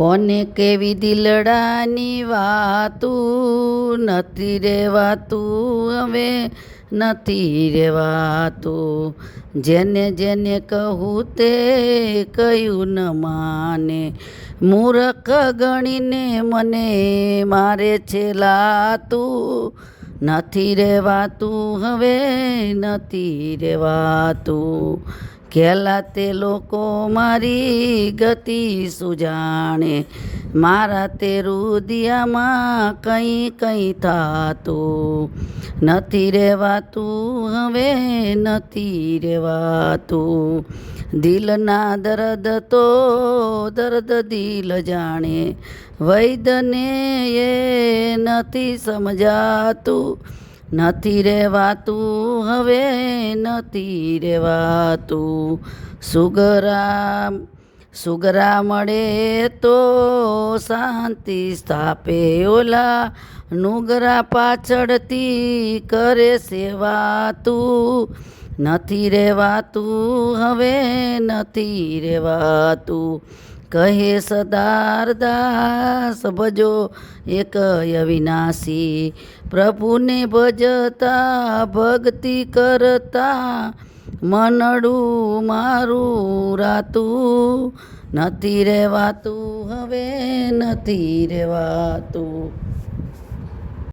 કોને કેવી દિલડાની વાતું? નથી રેવાતું હવે નથી રેવાતું જેને જેને કહું તે કહ્યું ન માને. મૂરખ ગણીને મને મારે છે લાતું. નથી રેવાતું હવે નથી રેવાતું ખેલા તે લોકો મારી ગતિ સુજાણે. મારા તે રુદિયામાં કંઈ કંઈ થાતું નથી રહેવાતું, હવે નથી રહેવાતું. દિલના દર્દ તો દર્દ દિલ જાણે. વૈદને એ નથી સમજાતું. નથી રહેવાતું હવે નથી રહેવાતું સુગરા સુગરા મળે તો શાંતિ સ્થાપે. ઓલા નુગરા પાછળથી કરે સેવાતું. નથી રહેવાતું હવે નથી રેવાતું. કહે સદારદાસ, ભજો એક અવિનાશી. પ્રભુને ભજતા, ભક્તિ કરતા, મનડું મારું રાતું. નથી રહેવાતું હવે નથી રેવાતું.